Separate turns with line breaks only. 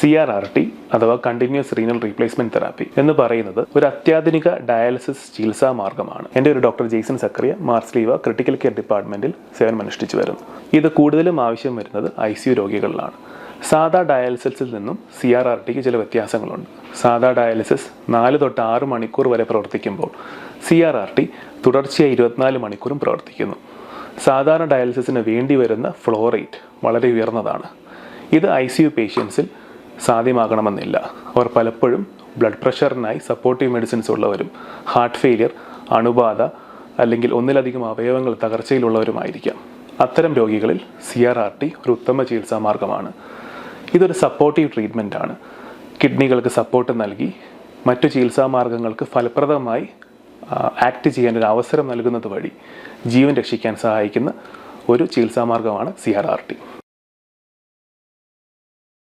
C R R T അഥവാ continuous renal replacement therapy എന്ന് പറയുന്നത് ഒരു അത്യാധുനിക ഡയാലിസിസ് ചികിത്സാ മാർഗമാണ്. എന്റെ ഒരു doctor Jaison Zacharia Mar Sleeva critical care ഡിപ്പാർട്ട്മെന്റിൽ സേവനമനുഷ്ഠിച്ചു വരുന്നു. ഇത് കൂടുതലും ആവശ്യം വരുന്നത് ഐ സി യു രോഗികളിലാണ്. സാധാ ഡയാലിസിസിൽ നിന്നും സി ആർ ആർ ടിക്ക് ചില വ്യത്യാസങ്ങളുണ്ട്. സാധാ ഡയാലിസിസ് നാല് തൊട്ട് ആറ് മണിക്കൂർ വരെ പ്രവർത്തിക്കുമ്പോൾ സി ആർ ആർ ടി തുടർച്ചയായി ഇരുപത്തിനാല് മണിക്കൂറും പ്രവർത്തിക്കുന്നു. സാധാരണ ഡയാലിസിസിന് വേണ്ടി വരുന്ന ഫ്ലോ റേറ്റ് വളരെ ഉയർന്നതാണ്. ഇത് ഐ സി യു പേഷ്യൻസിൽ സാധ്യമാകണമെന്നില്ല. അവർ പലപ്പോഴും ബ്ലഡ് പ്രഷറിനായി സപ്പോർട്ടീവ് മെഡിസിൻസ് ഉള്ളവരും ഹാർട്ട് ഫെയിലിയർ അണുബാധ അല്ലെങ്കിൽ ഒന്നിലധികം അവയവങ്ങൾ തകർച്ചയിലുള്ളവരുമായിരിക്കാം. അത്തരം രോഗികളിൽ സി ആർ ആർ ടി ഒരു ഉത്തമ ചികിത്സാ മാർഗമാണ്. ഇതൊരു സപ്പോർട്ടീവ് ട്രീറ്റ്മെന്റ് ആണ്. കിഡ്നികൾക്ക് സപ്പോർട്ട് നൽകി മറ്റു ചികിത്സാ മാർഗങ്ങൾക്ക് ഫലപ്രദമായി ആക്ട് ചെയ്യാൻ ഒരു അവസരം നൽകുന്നത് വഴി ജീവൻ രക്ഷിക്കാൻ സഹായിക്കുന്ന ഒരു ചികിത്സാ മാർഗമാണ് സി ആർ ആർ ടി